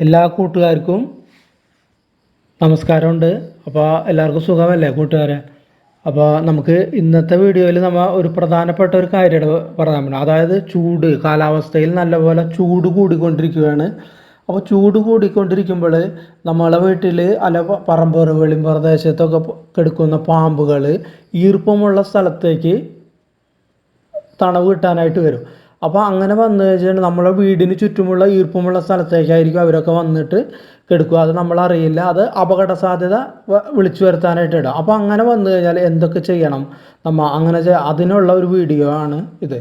എല്ലാ കൂട്ടുകാർക്കും നമസ്കാരമുണ്ട്. അപ്പോൾ എല്ലാവർക്കും സുഖമല്ലേ കൂട്ടുകാരെ? അപ്പോൾ നമുക്ക് ഇന്നത്തെ വീഡിയോയിൽ നമ്മൾ ഒരു പ്രധാനപ്പെട്ട ഒരു കാര്യമാണ് പറയാൻ പറ്റും അതായത് ചൂട്. കാലാവസ്ഥയിൽ നല്ലപോലെ ചൂട് കൂടിക്കൊണ്ടിരിക്കുകയാണ്. അപ്പോൾ ചൂട് കൂടിക്കൊണ്ടിരിക്കുമ്പോൾ നമ്മളെ വീട്ടിൽ അല്ല പ- പറമ്പുറകളിലും പ്രദേശത്തൊക്കെ കിടക്കുന്ന പാമ്പുകൾ ഈർപ്പമുള്ള സ്ഥലത്തേക്ക് തണവ് കിട്ടാനായിട്ട് വരും. അപ്പോൾ അങ്ങനെ വന്നു കഴിഞ്ഞാൽ നമ്മളെ വീടിന് ചുറ്റുമുള്ള ഈർപ്പമുള്ള സ്ഥലത്തേക്കായിരിക്കും അവരൊക്കെ വന്നിട്ട് കെടുക്കുക. അത് നമ്മളറിയില്ല. അത് അപകട സാധ്യത വിളിച്ചു വരുത്താനായിട്ട് ഇടാം. അപ്പോൾ അങ്ങനെ വന്നു കഴിഞ്ഞാൽ എന്തൊക്കെ ചെയ്യണം? നമ്മ അങ്ങനെ അതിനുള്ള ഒരു വീഡിയോ ആണ് ഇത്.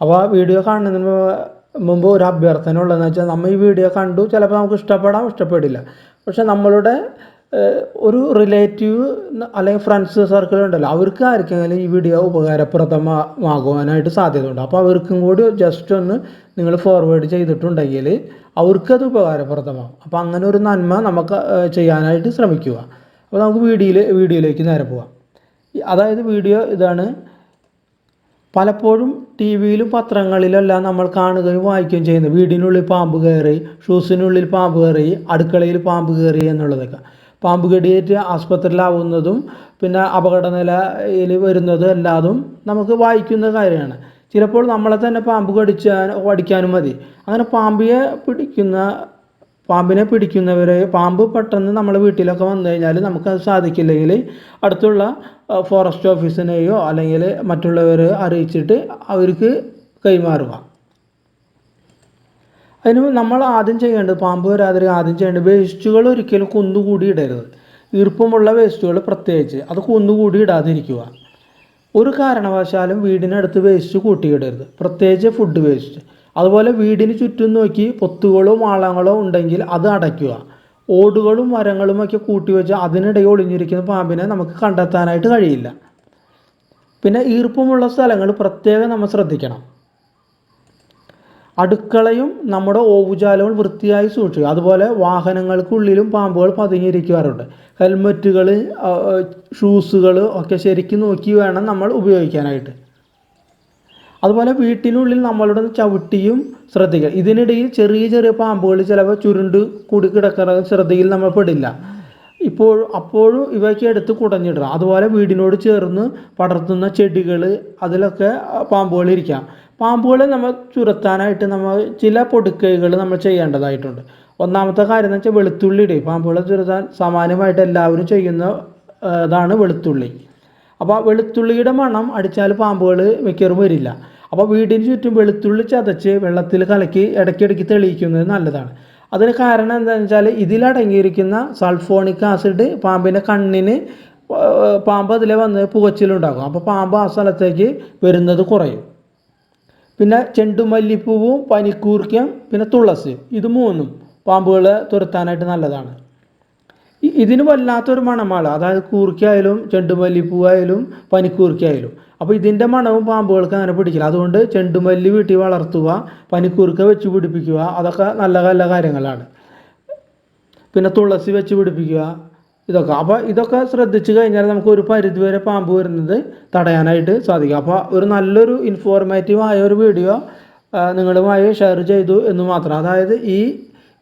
അപ്പോൾ ആ വീഡിയോ കാണുന്നതിന് മുമ്പ് ഒരു അഭ്യർത്ഥന ഉള്ളതെന്ന് വെച്ചാൽ നമ്മൾ ഈ വീഡിയോ കണ്ടു. ചിലപ്പോൾ നമുക്ക് ഇഷ്ടപ്പെടാം ഇഷ്ടപ്പെടില്ല. പക്ഷെ നമ്മളുടെ ഒരു റിലേറ്റീവ് അല്ലെങ്കിൽ ഫ്രണ്ട്സ് സർക്കിൾ ഉണ്ടല്ലോ അവർക്ക് ആർക്കെങ്കിലും ഈ വീഡിയോ ഉപകാരപ്രദമാകുവാനായിട്ട് സാധ്യതയുണ്ട്. അപ്പോൾ അവർക്കും കൂടി ജസ്റ്റ് ഒന്ന് നിങ്ങൾ ഫോർവേഡ് ചെയ്തിട്ടുണ്ടെങ്കിൽ അവർക്കത് ഉപകാരപ്രദമാകും. അപ്പോൾ അങ്ങനെ ഒരു നന്മ നമുക്ക് ചെയ്യാനായിട്ട് ശ്രമിക്കുക. അപ്പോൾ നമുക്ക് വീഡിയോയിൽ വീഡിയോയിലേക്ക് നേരെ പോവാം. അതായത് വീഡിയോ ഇതാണ്. പലപ്പോഴും ടി വിയിലും പത്രങ്ങളിലെല്ലാം നമ്മൾ കാണുകയും വായിക്കുകയും ചെയ്യുന്നത്. വീടിനുള്ളിൽ പാമ്പ് കയറി ഷൂസിനുള്ളിൽ പാമ്പ് കയറി അടുക്കളയിൽ പാമ്പ് കയറി എന്നുള്ളതൊക്കെ. പാമ്പ് കടിയേറ്റ് ആസ്പത്രിയിലാവുന്നതും പിന്നെ അപകട നിലയിൽ വരുന്നതും എല്ലാതും നമുക്ക് വായിക്കുന്ന കാര്യമാണ്. ചിലപ്പോൾ നമ്മളെ തന്നെ പാമ്പ് കടിച്ചാൽ കടിക്കാനും മതി. അങ്ങനെ പാമ്പിയെ പിടിക്കുന്ന പാമ്പിനെ പിടിക്കുന്നവരെ പാമ്പ് പെട്ടെന്ന് നമ്മളെ വീട്ടിലൊക്കെ വന്നു കഴിഞ്ഞാൽ നമുക്കത് സാധിക്കില്ലെങ്കിൽ അടുത്തുള്ള ഫോറസ്റ്റ് ഓഫീസിനെയോ അല്ലെങ്കിൽ മറ്റുള്ളവരെ അറിയിച്ചിട്ട് അവർക്ക് കൈമാറുക. അതിന് നമ്മൾ ആദ്യം ചെയ്യേണ്ടത് പാമ്പ് വരാതിരിക്കാൻ ആദ്യം ചെയ്യേണ്ടത് വേസ്റ്റുകൾ ഒരിക്കലും കുന്നുകൂടി ഇടരുത്. ഈർപ്പമുള്ള വേസ്റ്റുകൾ പ്രത്യേകിച്ച് അത് കുന്നുകൂടി ഇടാതിരിക്കുക. ഒരു കാരണവശാലും വീടിനടുത്ത് വേസ്റ്റ് കൂട്ടിയിടരുത്. പ്രത്യേകിച്ച് ഫുഡ് വേസ്റ്റ് അതുപോലെ വീടിന് ചുറ്റും നോക്കി പൊത്തുകളോ മാളങ്ങളോ ഉണ്ടെങ്കിൽ അത് അടയ്ക്കുക. ഓടുകളും മരങ്ങളും ഒക്കെ കൂട്ടി വെച്ച് അതിനിടയിൽ ഒളിഞ്ഞിരിക്കുന്ന പാമ്പിനെ നമുക്ക് കണ്ടെത്താനായിട്ട് കഴിയില്ല. പിന്നെ ഈർപ്പമുള്ള സ്ഥലങ്ങൾ പ്രത്യേകം നമ്മൾ ശ്രദ്ധിക്കണം. അടുക്കളയും നമ്മുടെ ഓവുചാലവും വൃത്തിയായി സൂക്ഷിക്കുക. അതുപോലെ വാഹനങ്ങൾക്കുള്ളിലും പാമ്പുകൾ പതുങ്ങിയിരിക്കാറുണ്ട് ഹെൽമറ്റുകൾ ഷൂസുകൾ ഒക്കെ ശരിക്കും നോക്കി വേണം നമ്മൾ ഉപയോഗിക്കാനായിട്ട്. അതുപോലെ വീട്ടിനുള്ളിൽ നമ്മളുടെ ചവിട്ടിയും ശ്രദ്ധിക്കുക. ഇതിനിടയിൽ ചെറിയ ചെറിയ പാമ്പുകൾ ചിലപ്പോൾ ചുരുണ്ട് കൂടി കിടക്കുന്നത് ശ്രദ്ധയിൽ നമ്മൾ പെടില്ല. ഇപ്പോൾ അപ്പോഴും ഇവയ്ക്ക് എടുത്ത് കുടഞ്ഞിടണം അതുപോലെ വീടിനോട് ചേർന്ന് പടർത്തുന്ന ചെടികൾ അതിലൊക്കെ പാമ്പുകൾ ഇരിക്കാം. പാമ്പുകളെ നമ്മൾ ചുരത്താനായിട്ട് നമ്മൾ ചില പൊടിക്കൈകൾ നമ്മൾ ചെയ്യേണ്ടതായിട്ടുണ്ട്. ഒന്നാമത്തെ കാര്യം എന്ന് വെച്ചാൽ വെളുത്തുള്ളി ഇടുക പാമ്പുകളെ ചുരത്താൻ സമാനമായിട്ട് എല്ലാവരും ചെയ്യുന്ന ഇതാണ് വെളുത്തുള്ളി. അപ്പോൾ വെളുത്തുള്ളിയുടെ മണം അടിച്ചാൽ പാമ്പുകൾ മിക്കവാറും വരില്ല. അപ്പോൾ വീടിന് ചുറ്റും വെളുത്തുള്ളി ചതച്ച് വെള്ളത്തിൽ കലക്കി ഇടയ്ക്കിടയ്ക്ക് തെളിയിക്കുന്നത് നല്ലതാണ്. അതിന് കാരണം എന്താണെന്ന് വെച്ചാൽ ഇതിലടങ്ങിയിരിക്കുന്ന സൾഫോണിക് ആസിഡ് പാമ്പിന്റെ കണ്ണിന് പാമ്പ് അതിലെ വന്ന് പുകച്ചിലുണ്ടാകും. അപ്പോൾ പാമ്പ് ആ സ്ഥലത്തേക്ക് വരുന്നത് കുറയും. പിന്നെ ചെണ്ടുമല്ലിപ്പൂവും പനിക്കൂർക്കയും പിന്നെ തുളസിയും ഇത് മൂന്നും പാമ്പുകളെ തുരത്താനായിട്ട് നല്ലതാണ്. ഇതിന് വല്ലാത്തൊരു മണമാണ്. അതായത് കൂർക്കയായാലും ചെണ്ടുമല്ലിപ്പൂവായാലും പനിക്കൂർക്കയായാലും. അപ്പോൾ ഇതിന്റെ മണവും പാമ്പുകൾക്ക് അങ്ങനെ പിടിക്കില്ല. അതുകൊണ്ട് ചെണ്ടുമല്ലി വീട്ടിൽ വളർത്തുക പനിക്കൂർക്ക വെച്ച് പിടിപ്പിക്കുക അതൊക്കെ നല്ല നല്ല കാര്യങ്ങളാണ്. പിന്നെ തുളസി വെച്ച് പിടിപ്പിക്കുക ഇതൊക്കെ. അപ്പോൾ ഇതൊക്കെ ശ്രദ്ധിച്ചു കഴിഞ്ഞാൽ നമുക്ക് ഒരു പരിധിവരെ പാമ്പ് വരുന്നത് തടയാനായിട്ട് സാധിക്കും. അപ്പോൾ ഒരു നല്ലൊരു ഇൻഫോർമേറ്റീവായ ഒരു വീഡിയോ നിങ്ങളുമായി ഷെയർ ചെയ്തു എന്ന് മാത്രം. അതായത് ഈ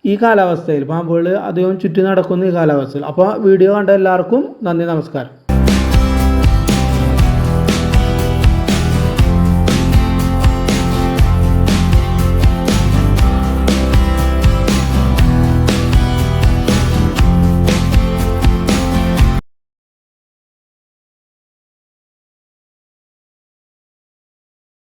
ഈ കാലാവസ്ഥയിൽ പാമ്പുകൾ അധികം ചുറ്റി നടക്കുന്ന ഈ കാലാവസ്ഥയിൽ. അപ്പോൾ വീഡിയോ കണ്ട എല്ലാവർക്കും നന്ദി നമസ്കാരം.